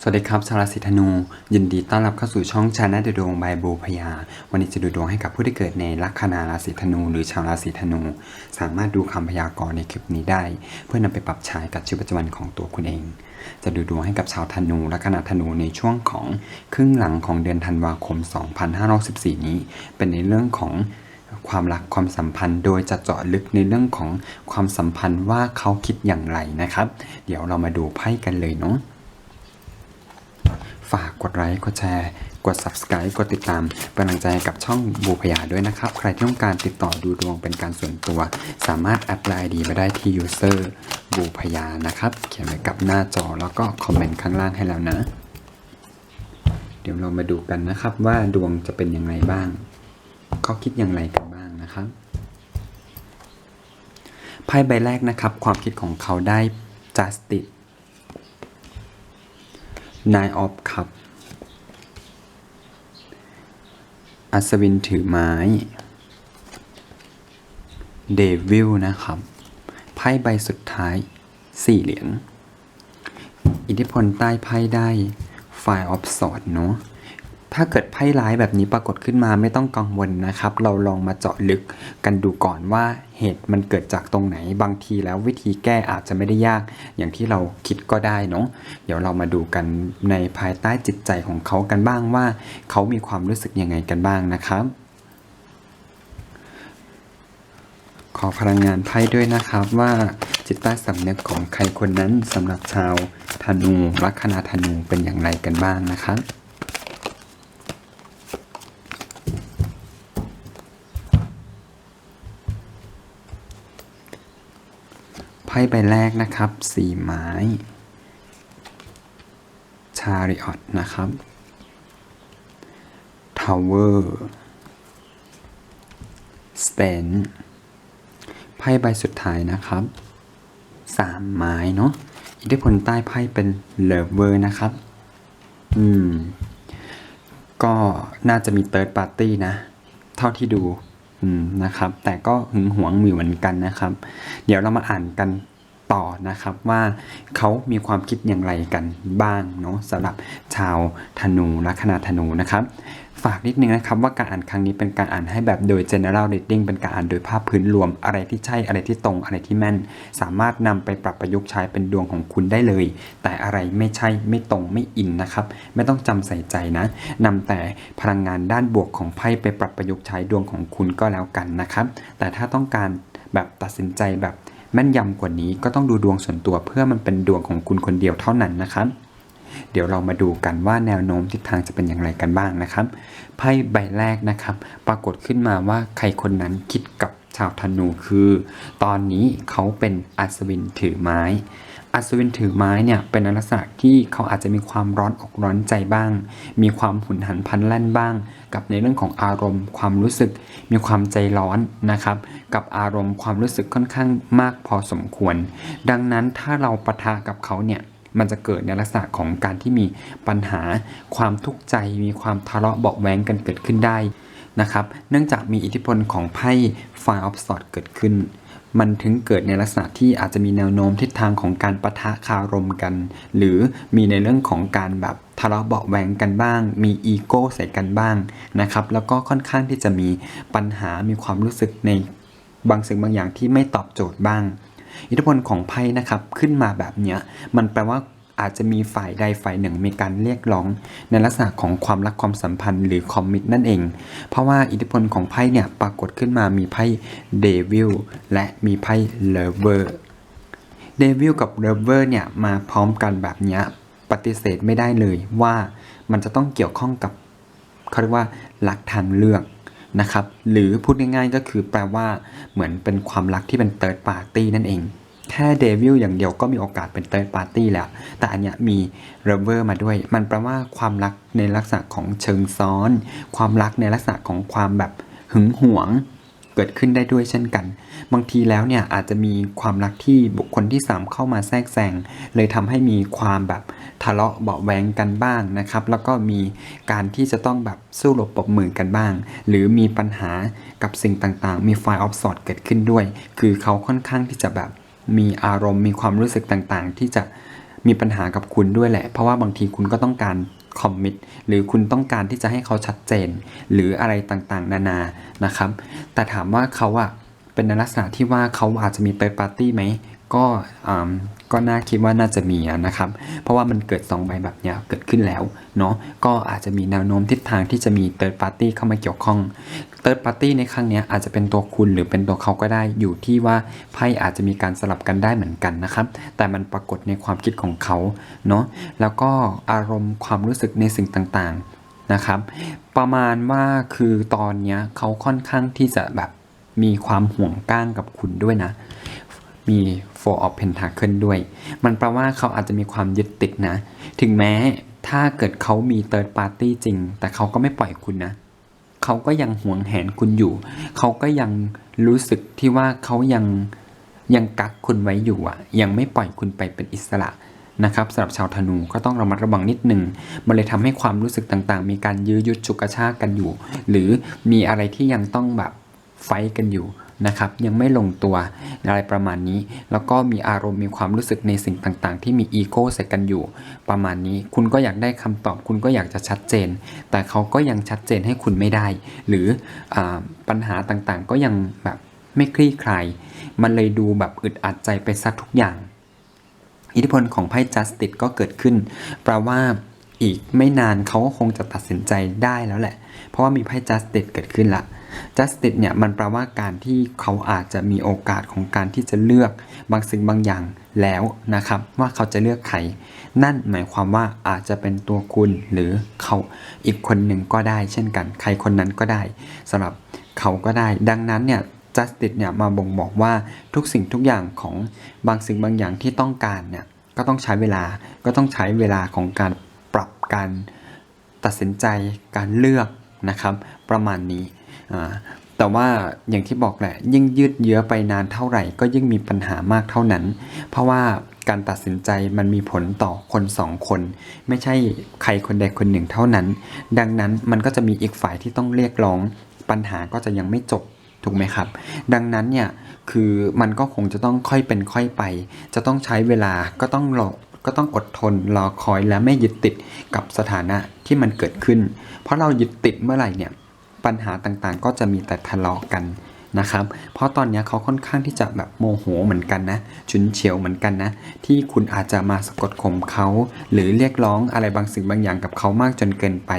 สวัสดีครับ ชาวราศีธนู ยินดีต้อนรับเข้าสู่ช่องชาแนลดูดวงบายบูพยา วันนี้จะดูดวงให้กับผู้ที่เกิดในลัคนาราศีธนู หรือชาวราศีธนู สามารถดูคำพยากรณ์ในคลิปนี้ได้ เพื่อนำไปปรับใช้กับชีวิตประจำวันของตัวคุณเอง จะดูดวงให้กับชาวธนูลัคนาธนูในช่วงของครึ่งหลังของเดือนธันวาคม 2514 นี้ เป็นในเรื่องของความรักความสัมพันธ์โดยจะเจาะลึกในเรื่องของความสัมพันธ์ว่าเขาคิดอย่างไรนะครับ เดี๋ยวเรามาดูไพ่กันเลยเนาะ ฝากกดไลค์กดแชร์ กด subscribe กดติดตามเป็นกำลังใจกับช่องบูพยาด้วยนะครับ ใครที่ต้องการติดต่อดูดวงเป็นการส่วนตัว สามารถแอดไลน์ดีมาได้ที่ user บูพยานะครับ เขียนไว้กับหน้าจอแล้วก็คอมเมนต์ข้างล่างให้แล้วนะ เดี๋ยวเรามาดูกันนะครับว่าดวงจะเป็นยังไงบ้างเขาคิดอย่างไรกันบ้างนะครับไพ่ใบแรกนะครับ ความคิดของเขาได้ justice Nine of Cup อัศวินถือไม้ เดวิลนะครับ ไพ่ใบสุดท้าย สี่เหรียญ อิทธิพลใต้ไพ่ได้ Five of Swords เนอะ ถ้าเกิดไพ่ร้ายแบบนี้ปรากฏขึ้นมาไม่ต้องกังวลนะครับ เราลองมาเจาะลึกกันดูก่อนว่าเหตุมันเกิดจากตรงไหนบางทีแล้ววิธีแก้อาจจะไม่ได้ยาก อย่างที่เราคิดก็ได้เนาะเดี๋ยวเรามาดูกันในภายใต้จิตใจของเขากันบ้างว่า เขามีความรู้สึกยังไงกันบ้างนะครับ ขอพลังงานไพ่ด้วยนะครับว่าจิตใต้สำนึกของใครคนนั้นสำหรับชาวธนูลัคนาธนูเป็นอย่างไรกันบ้างนะครับ พ่ใบแรกนะครับสี่ไม้ ชาริออตนะครับทาวเวอร์สเตนไพ่ใบสุดท้ายนะครับสามไม้เนาะอิทธิพลใต้ไพ่เป็นเลเวอร์นะครับ อืม ก็น่าจะมีเติร์ดปาร์ตี้นะ เท่าที่ดู นะครับ แต่ก็หึงหวงมีเหมือนกันนะครับ เดี๋ยวเรามาอ่านกันต่อนะครับว่าเขามีความคิดอย่างไรกันบ้างเนาะสำหรับชาวธนูลัคนาธนูนะครับ ฝากนิดนึงนะครับว่าการอ่านครั้งนี้เป็นการอ่านให้แบบโดย general reading เป็นการอ่านโดยภาพพื้นรวม อะไรที่ใช่อะไรที่ตรงอะไรที่แม่น สามารถนำไปปรับประยุกต์ใช้เป็นดวงของคุณได้เลย แต่อะไรไม่ใช่ไม่ตรงไม่อินนะครับ ไม่ต้องจำใส่ใจนะนำแต่พลังงานด้านบวกของไพ่ไปปรับประยุกต์ใช้ดวงของคุณก็แล้วกันนะครับ แต่ถ้าต้องการแบบตัดสินใจแบบแม่นยำกว่านี้ก็ต้องดูดวงส่วนตัวเพื่อมันเป็นดวงของคุณคนเดียวเท่านั้นนะครับ เดี๋ยวเรามาดูกันว่าแนวโน้มทิศทางจะเป็นอย่างไรกันบ้างนะครับไพ่ใบแรกนะครับ ปรากฏขึ้นมาว่าใครคนนั้นคิดกับชาวธนูคือ ตอนนี้เขาเป็นอัศวินถือไม้อัศวินถือไม้เนี่ยเป็นลักษณะที่เขาอาจจะมีความร้อนอกร้อนใจบ้าง มีความหุนหันพลันแล่นบ้าง กับในเรื่องของอารมณ์ ความรู้สึก มีความใจร้อนนะครับ กับอารมณ์ความรู้สึกค่อนข้างมากพอสมควร ดังนั้นถ้าเราปะทะกับเขาเนี่ย มันจะเกิดในลักษณะของการที่มีปัญหาความทุกข์ใจ มีความทะเลาะเบาะแว้งกันเกิดขึ้นได้นะครับ เนื่องจากมีอิทธิพลของไพ่ Five of Swords เกิดขึ้น มันถึงเกิดในลักษณะที่อาจจะมีแนวโน้มทิศทางของการปะทะคารมกัน หรือมีในเรื่องของการแบบทะเลาะเบาะแว้งกันบ้าง มีอีโก้ใส่กันบ้างนะครับ แล้วก็ค่อนข้างที่จะมีปัญหา มีความรู้สึกในบางสิ่งบางอย่างที่ไม่ตอบโจทย์บ้าง อิทธิพลของไพ่นะครับขึ้นมาแบบเนี้ยมันแปลว่าอาจจะมีฝ่ายใดฝ่ายหนึ่งมีการเรียกร้อง ในลักษณะของความรักความสัมพันธ์หรือคอมมิตนั่นเอง เพราะว่าอิทธิพลของไพ่เนี่ยปรากฏขึ้นมามีไพ่เดวิลและมีไพ่เลเวอร์เดวิลกับเลเวอร์เนี่ยมาพร้อมกันแบบเนี้ยปฏิเสธไม่ได้เลยว่ามันจะต้องเกี่ยวข้องกับเขาเรียกว่ารักทางเลือก นะครับ หรือพูดง่ายๆก็คือแปลว่าเหมือนเป็นความรักที่เป็นเติร์ดปาร์ตี้นั่นเอง แค่เดวิลอย่างเดียวก็มีโอกาสเป็นเติร์ดปาร์ตี้แล้ว แต่อันเนี้ยมีเรเวอร์มาด้วย มันแปลว่าความรักในลักษณะของเชิงซ้อน ความรักในลักษณะของความแบบหึงหวง เกิดขึ้นได้ด้วยเช่นกัน บางทีแล้วเนี่ยอาจจะมีความรักที่บุคคลที่ 3 เข้ามาแทรกแซงเลยทำให้มีความแบบทะเลาะเบาแวงกันบ้างนะครับ แล้วก็มีการที่จะต้องแบบสู้รบปรบมือกันบ้าง หรือมีปัญหากับสิ่งต่างๆ มีไฟออฟสอดเกิดขึ้นด้วย คือเขาค่อนข้างที่จะแบบมีอารมณ์มีความรู้สึกต่างๆ ที่จะมีปัญหากับคุณด้วยแหละ เพราะว่าบางทีคุณก็ต้องการ คอมมิตหรือคุณต้องการที่จะให้เขาชัดเจน หรืออะไรต่างๆ นานานะครับ แต่ถามว่าเขาอะเป็นในลักษณะที่ว่าเขาอาจจะมีเ h ิ r d ปาร์ตี้ไหมก็อ่า ก็น่าคิดว่าน่าจะมีนะครับ เพราะว่ามันเกิด2ใบแบบนี้เกิดขึ้นแล้วเนาะก็อาจจะมีแนวโน้มทิศทางที่จะมีเ h ิ r d ปาร์ตี้เข้ามาเกี่ยวข้องเ h ิ r d ปาร์ตี้ในครั้งนี้อาจจะเป็นตัวคุณหรือเป็นตัวเขาก็ได้อยู่ที่ว่าไพ่อาจจะมีการสลับกันได้เหมือนกันนะครับ แต่มันปรากฏในความคิดของเขาเนาะแล้วก็อารมณ์ความรู้สึกในสิ่งต่างๆนะครับ ประมาณว่าคือตอนนี้เขาค่อนข้างที่จะแบบมีความห่วงก้างกับคุณด้วยนะ มี Four of Pentacle ด้วย มันแปลว่าเขาอาจจะมีความยึดติดนะ ถึงแม้ถ้าเกิดเขามี Third Party จริง แต่เขาก็ไม่ปล่อยคุณนะ เขาก็ยังหวงแหนคุณอยู่ เขาก็ยังรู้สึกที่ว่าเขายังยังกักคุณไว้อยู่อะ ยังไม่ปล่อยคุณไปเป็นอิสระนะครับสำหรับชาวธนูก็ต้องระมัดระวังนิดหนึ่งมันเลยทำให้ความรู้สึกต่างๆ มีการยื้อยุดฉุกกระชากกันอยู่ หรือมีอะไรที่ยังต้องแบบไฟท์กันอยู่ นะครับยังไม่ลงตัวอะไรประมาณนี้ แล้วก็มีอารมณ์มีความรู้สึกในสิ่งต่างๆ ที่มีอีโก้ใส่กันอยู่ ประมาณนี้คุณก็อยากได้คำตอบ คุณก็อยากจะชัดเจน แต่เขาก็ยังชัดเจนให้คุณไม่ได้ หรืออปัญหาต่างๆ ก็ยังแบบไม่คลี่คลายมันเลยดูแบบอึดอัดใจไปซะทุกอย่าง อิทธิพลของไพ่ Justice ก็เกิดขึ้นแปลว่าอีกไม่นานเขาก็คงจะตัดสินใจได้แล้วแหละ ราะว่ามีไพ่ Justice เกิดขึ้นละ Justice เนี่ยมันแปลว่าการที่เขาอาจจะมีโอกาสของการที่จะเลือกบางสิ่งบางอย่างแล้วนะครับ ว่าเขาจะเลือกใครนั่นหมายความว่าอาจจะเป็นตัวคุณหรือเขาอีกคนหนึ่งก็ได้เช่นกัน ใครคนนั้นก็ได้สำหรับเขาก็ได้ ดังนั้นเนี่ย justice เนี่ยมาบ่งบอกว่าทุกสิ่งทุกอย่างของบางสิ่งบางอย่างที่ต้องการเนี่ยก็ต้องใช้เวลาก็ต้องใช้เวลาของการปรับการตัดสินใจการเลือก นะครับ ประมาณนี้ แต่ว่าอย่างที่บอกแหละ ยิ่งยืดเยื้อไปนานเท่าไหร่ ก็ยิ่งมีปัญหามากเท่านั้น เพราะว่าการตัดสินใจมันมีผลต่อคนสองคน ไม่ใช่ใครคนใดคนหนึ่งเท่านั้น ดังนั้นมันก็จะมีอีกฝ่ายที่ต้องเรียกร้อง ปัญหาก็จะยังไม่จบถูกไหมครับ ดังนั้นเนี่ยคือมันก็คงจะต้องค่อยเป็นค่อยไป จะต้องใช้เวลาก็ต้องรอ ก็ต้องอดทนรอคอยและไม่ยึดติดกับสถานะที่มันเกิดขึ้น เพราะเรายึดติดเมื่อไหร่เนี่ยปัญหาต่างๆ ก็จะมีแต่ทะเลาะกันนะครับ เพราะตอนนี้เขาค่อนข้างที่จะแบบโมโหเหมือนกันนะฉุนเฉียวเหมือนกันนะที่คุณอาจจะมาสะกดข่มเขาหรือเรียกร้องอะไรบางสิ่งบางอย่างกับเขามากจนเกินไป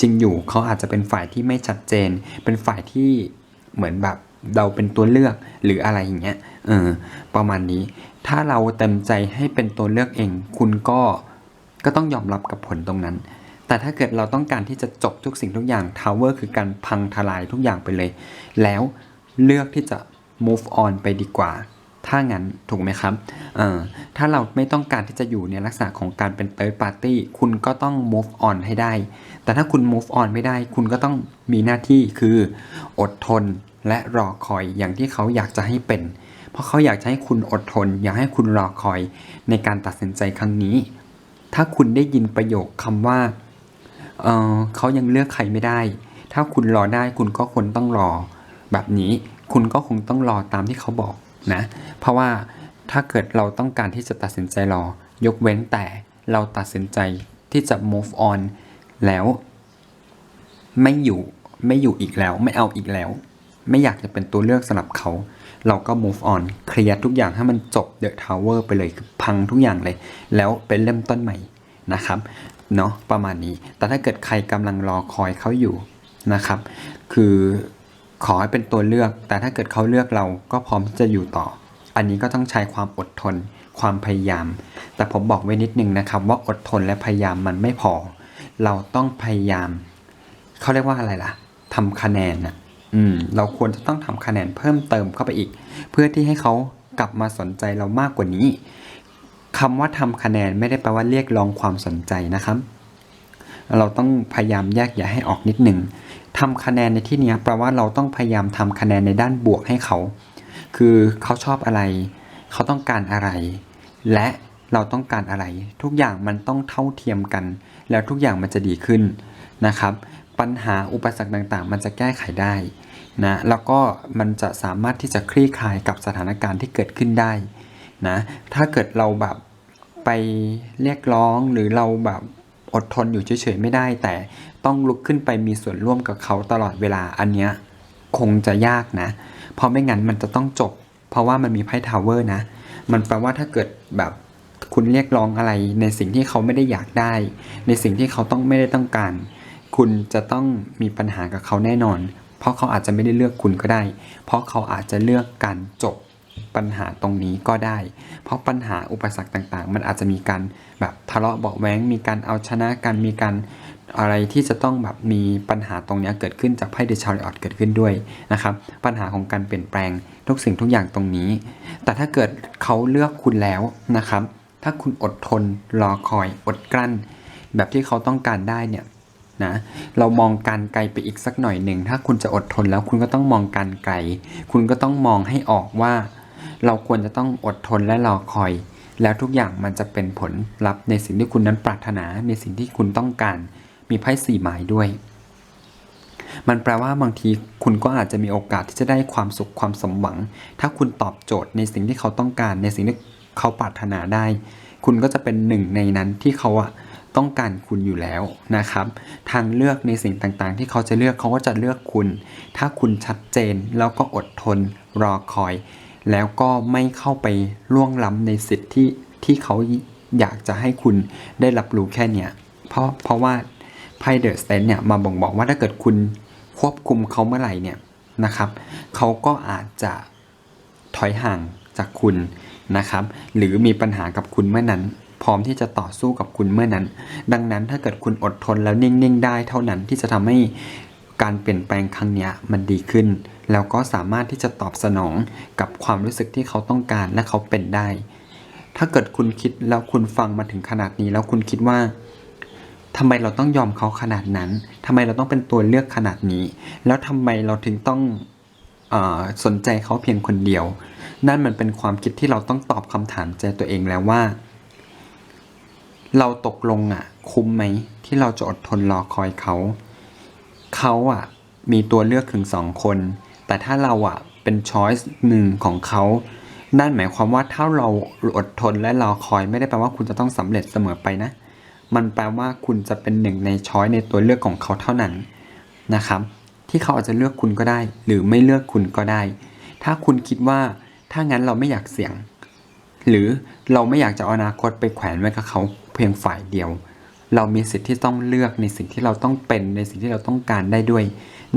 จริงอยู่เขาอาจจะเป็นฝ่ายที่ไม่ชัดเจน เป็นฝ่ายที่เหมือนแบบเราเป็นตัวเลือกหรืออะไรอย่างเงี้ยเออประมาณนี้ ถ้าเราเต็มใจให้เป็นตัวเลือกเอง คุณก็ก็ต้องยอมรับกับผลตรงนั้น แต่ถ้าเกิดเราต้องการที่จะจบทุกสิ่งทุกอย่าง Tower คือการพังทลายทุกอย่างไปเลย แล้วเลือกที่จะ move on ไปดีกว่า ถ้างั้นถูกไหมครับเออถ้าเราไม่ต้องการที่จะอยู่ในลักษณะของการเป็น third party คุณก็ต้อง move on ให้ได้ แต่ถ้าคุณ move on ไม่ได้ คุณก็ต้องมีหน้าที่คือ อดทนและรอคอยอย่างที่เขาอยากจะให้เป็น เพราะเขาอยากจะให้คุณอดทน อยากให้คุณรอคอยในการตัดสินใจครั้งนี้ ถ้าคุณได้ยินประโยคคำว่าเออเขายังเลือกใครไม่ได้ ถ้าคุณรอได้คุณก็ควรต้องรอ แบบนี้คุณก็คงต้องรอตามที่เขาบอกนะ เพราะว่าถ้าเกิดเราต้องการที่จะตัดสินใจรอ ยกเว้นแต่เราตัดสินใจที่จะ move on แล้ว ไม่อยู่ไม่อยู่อีกแล้ว ไม่เอาอีกแล้ว ไม่อยากจะเป็นตัวเลือกสำหรับเขา เราก็ move on เคลียร์ทุกอย่างให้มันจบ The Tower ไปเลยคือพังทุกอย่างเลย แล้วเป็นเริ่มต้นใหม่นะครับเนาะประมาณนี้ แต่ถ้าเกิดใครกำลังรอคอยเขาอยู่นะครับ คือขอให้เป็นตัวเลือก แต่ถ้าเกิดเขาเลือกเราก็พร้อมที่จะอยู่ต่อ อันนี้ก็ต้องใช้ความอดทน ความพยายาม แต่ผมบอกไว้นิดนึงนะครับ ว่าอดทนและพยายามมันไม่พอ เราต้องพยายาม เขาเรียกว่าอะไรล่ะทำคะแนนน่ะ อืมเราควรจะต้องทำคะแนนเพิ่มเติมเข้าไปอีก เพื่อที่ให้เขากลับมาสนใจเรามากกว่านี้คำว่าทำคะแนนไม่ได้แปลว่าเรียกร้องความสนใจนะครับ เราต้องพยายามแยกแยะให้ออกนิดหนึ่งทำคะแนนในที่นี้แปลว่าเราต้องพยายามทำคะแนนในด้านบวกให้เขา คือเขาชอบอะไร เขาต้องการอะไร และเราต้องการอะไร ทุกอย่างมันต้องเท่าเทียมกัน แล้วทุกอย่างมันจะดีขึ้นนะครับ ปัญหาอุปสรรคต่างๆ มันจะแก้ไขได้นะแล้วก็มันจะสามารถที่จะคลี่คลายกับสถานการณ์ที่เกิดขึ้นได้นะถ้าเกิดเราแบบไปเรียกร้องหรือเราแบบอดทนอยู่เฉยๆไม่ได้ แต่ต้องลุกขึ้นไปมีส่วนร่วมกับเขาตลอดเวลาอันเนี้ยคงจะยากนะเพราะไม่งั้นมันจะต้องจบ เพราะว่ามันมีไพ่ทาวเวอร์นะ มันแปลว่าถ้าเกิดแบบคุณเรียกร้องอะไรในสิ่งที่เขาไม่ได้อยากได้ ในสิ่งที่เขาต้องไม่ได้ต้องการ คุณจะต้องมีปัญหากับเขาแน่นอน เพราะเขาอาจจะไม่ได้เลือกคุณก็ได้ เพราะเขาอาจจะเลือกการจบปัญหาตรงนี้ก็ได้ เพราะปัญหาอุปสรรคต่างๆ มันอาจจะมีการแบบทะเลาะเบาะแว้ง มีการเอาชนะกัน มีการอะไรที่จะต้องแบบมีปัญหาตรงนี้เกิดขึ้นจากไพ่เดชาริออตเกิดขึ้นด้วยนะครับ ปัญหาของการเปลี่ยนแปลงทุกสิ่งทุกอย่างตรงนี้ แต่ถ้าเกิดเขาเลือกคุณแล้วนะครับ ถ้าคุณอดทนรอคอยอดกลั้น แบบที่เขาต้องการได้เนี่ย นะเรามองการไกลไปอีกสักหน่อยหนึ่งถ้าคุณจะอดทนแล้วคุณก็ต้องมองการไกล คุณก็ต้องมองให้ออกว่า เราควรจะต้องอดทนและรอคอย แล้วทุกอย่างมันจะเป็นผลลัพธ์ในสิ่งที่คุณนั้นปรารถนาในสิ่งที่คุณต้องการมีไพ่สี่หมายด้วย มันแปลว่าบางทีคุณก็อาจจะมีโอกาสที่จะได้ความสุขความสมหวัง ถ้าคุณตอบโจทย์ในสิ่งที่เขาต้องการ ในสิ่งที่เขาปรารถนาได้ คุณก็จะเป็นหนึ่งในนั้นที่เขาอะ ต้องการคุณอยู่แล้วนะครับ ทางเลือกในสิ่งต่างๆ ที่เขาจะเลือกเขาก็จะเลือกคุณ ถ้าคุณชัดเจนแล้วก็อดทนรอคอย แล้วก็ไม่เข้าไปล่วงล้ำในสิทธิ์ที่ที่เขาอยากจะให้คุณได้รับรู้แค่เนี้ยเพราะเพราะว่าไพ่เดอะสเตนเนี่ยมาบ่งบอกว่าถ้าเกิดคุณควบคุมเขาเมื่อไหร่เนี่ยนะครับเขาก็อาจจะถอยห่างจากคุณนะครับ หรือมีปัญหากับคุณเมื่อนั้น ร้อมที่จะต่อสู้กับคุณเมื่อนั้น ดังนั้นถ้าเกิดคุณอดทนแล้วนิ่งๆได้เท่านั้นที่จะทำให้การเปลี่ยนแปลงครั้งนี้มันดีขึ้น แล้วก็สามารถที่จะตอบสนองกับความรู้สึกที่เขาต้องการและเขาเป็นได้ ถ้าเกิดคุณคิดแล้วคุณฟังมาถึงขนาดนี้แล้วคุณคิดว่าทำไมเราต้องยอมเขาขนาดนั้นทำไมเราต้องเป็นตัวเลือกขนาดนี้ แล้วทำไมเราถึงต้องอสนใจเขาเพียงคนเดียว นั่นมันเป็นความคิดที่เราต้องตอบคำถามใจตัวเองแล้วว่า เราตกลงอะ คุ้มไหม ที่เราจะอดทนรอคอยเขา เขาอะ มีตัวเลือกถึงสองคน แต่ถ้าเราอะ เป็นช้อยส์หนึ่งของเขานั่นหมายความว่าถ้าเราอดทนและรอคอยไม่ได้แปลว่าคุณจะต้องสำเร็จเสมอไปนะ มันแปลว่าคุณจะเป็นหนึ่งในช้อยในตัวเลือกของเขาเท่านั้นนะครับ ที่เขาอาจจะเลือกคุณก็ได้ หรือไม่เลือกคุณก็ได้ ถ้าคุณคิดว่าถ้างั้นเราไม่อยากเสี่ยง หรือเราไม่อยากจะอนาคตไปแขวนไว้กับเขา เพียงฝ่ายเดียว เรามีสิทธิ์ที่ต้องเลือกในสิ่งที่เราต้องเป็นในสิ่งที่เราต้องการได้ด้วย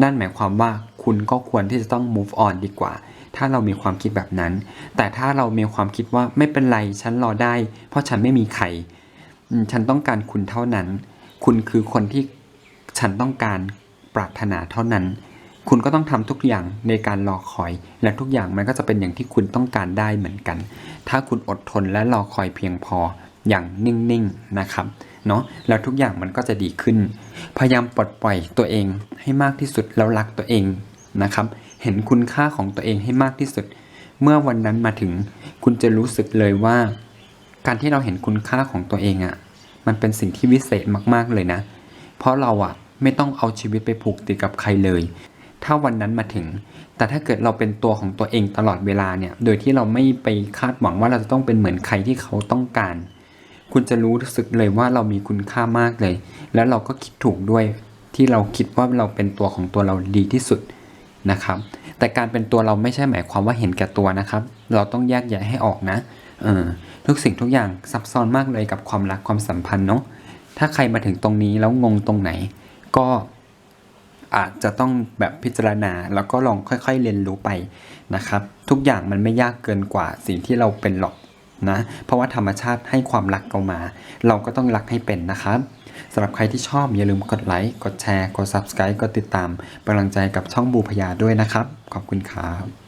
นั่นหมายความว่าคุณก็ควรที่จะต้อง move on ดีกว่า ถ้าเรามีความคิดแบบนั้น แต่ถ้าเรามีความคิดว่าไม่เป็นไรฉันรอได้ เพราะฉันไม่มีใครฉันต้องการคุณเท่านั้น คุณคือคนที่ฉันต้องการปรารถนาเท่านั้น คุณก็ต้องทำทุกอย่างในการรอคอย และทุกอย่างมันก็จะเป็นอย่างที่คุณต้องการได้เหมือนกัน ถ้าคุณอดทนและรอคอยเพียงพอ อย่างนิ่งๆนะครับเนาะแล้วทุกอย่างมันก็จะดีขึ้น พยายามปลดปล่อยตัวเองให้มากที่สุดแล้วรักตัวเองนะครับ เห็นคุณค่าของตัวเองให้มากที่สุด เมื่อวันนั้นมาถึงคุณจะรู้สึกเลยว่า การที่เราเห็นคุณค่าของตัวเองอะ่ะมันเป็นสิ่งที่วิเศษมากๆเลยนะ เพราะเราอะ่ะไม่ต้องเอาชีวิตไปผูกติดกับใครเลย ถ้าวันนั้นมาถึง แต่ถ้าเกิดเราเป็นตัวของตัวเองตลอดเวลาเนี่ย โดยที่เราไม่ไปคาดหวังว่าเราจะต้องเป็นเหมือนใครที่เขาต้องการ คุณจะรู้สึกเลยว่าเรามีคุณค่ามากเลย แล้วเราก็คิดถูกด้วยที่เราคิดว่าเราเป็นตัวของตัวเราดีที่สุดนะครับ แต่การเป็นตัวเราไม่ใช่หมายความว่าเห็นแก่ตัวนะครับ เราต้องแยกแยะให้ออกนะเออทุกสิ่งทุกอย่างซับซ้อนมากเลยกับความรักความสัมพันธ์เนาะถ้าใครมาถึงตรงนี้แล้วงงตรงไหน ก็อาจจะต้องแบบพิจารณาแล้วก็ลองค่อยๆเรียนรู้ไปนะครับ ทุกอย่างมันไม่ยากเกินกว่าสิ่งที่เราเป็นหรอก นะ เพราะว่าธรรมชาติให้ความรักเรามา เราก็ต้องรักให้เป็นนะครับสำหรับใครที่ชอบอย่าลืมกดไลค์ กดแชร์ กด Subscribe กดติดตามเป็นกำลังใจกับช่องบูพยาด้วยนะครับ ขอบคุณครับ